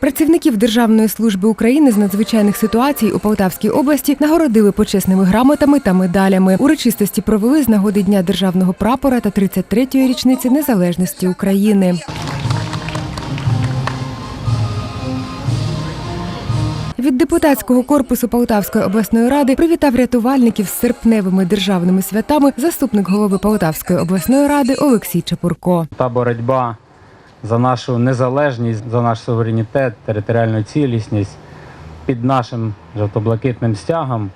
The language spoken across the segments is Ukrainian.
Працівників Державної служби України з надзвичайних ситуацій у Полтавській області нагородили почесними грамотами та медалями. Урочистості провели з нагоди Дня державного прапора та 33-ї річниці незалежності України. Від депутатського корпусу Полтавської обласної ради привітав рятувальників з серпневими державними святами заступник голови Полтавської обласної ради Олексій Чепурко. Та боротьба за нашу незалежність, за наш суверенітет, територіальну цілісність під нашим жовто-блакитним стягом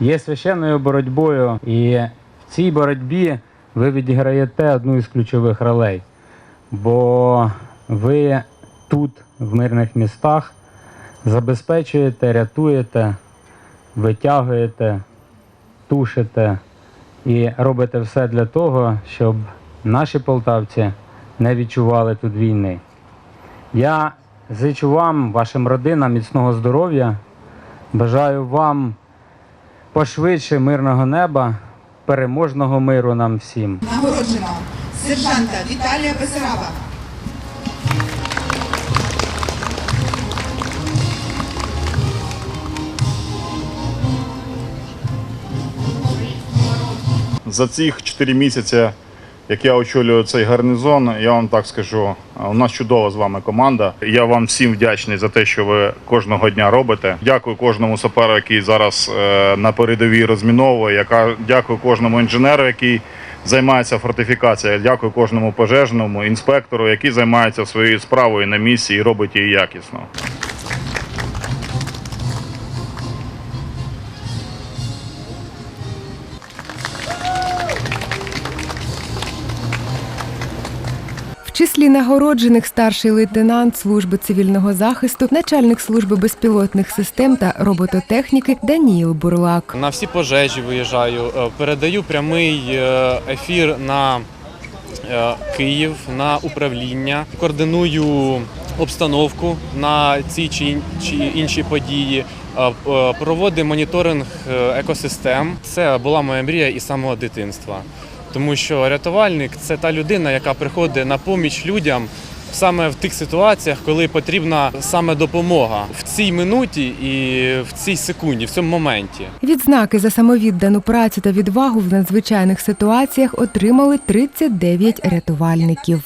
є священною боротьбою. І в цій боротьбі ви відіграєте одну із ключових ролей. Бо ви тут, в мирних містах, забезпечуєте, рятуєте, витягуєте, тушите і робите все для того, щоб наші полтавці не відчували тут війни. Я зичу вам, вашим родинам міцного здоров'я. Бажаю вам пошвидше мирного неба, переможного миру нам всім. Нагороджено сержанта Віталія Бесараба. За цих 4 місяці, як я очолюю цей гарнізон, я вам так скажу, у нас чудова з вами команда. Я вам всім вдячний за те, що ви кожного дня робите. Дякую кожному саперу, який зараз е, на передовій розміновує. Яка дякую кожному інженеру, який займається фортифікацією. Дякую кожному пожежному інспектору, який займається своєю справою на місці і робить її якісно. Числі нагороджених старший лейтенант служби цивільного захисту, начальник служби безпілотних систем та робототехніки Даніїл Бурлак. На всі пожежі виїжджаю, е, передаю прямий е, ефір на е, Київ, на управління, координую обстановку на ці чи ін- інші події. Проводив моніторинг екосистем. Це була моя мрія із самого дитинства. Тому що рятувальник це та людина, яка приходить на поміч людям саме в тих ситуаціях, коли потрібна саме допомога в цій минуті і в цій секунді, в цьому моменті. Відзнаки за самовіддану працю та відвагу в надзвичайних ситуаціях отримали 39 рятувальників.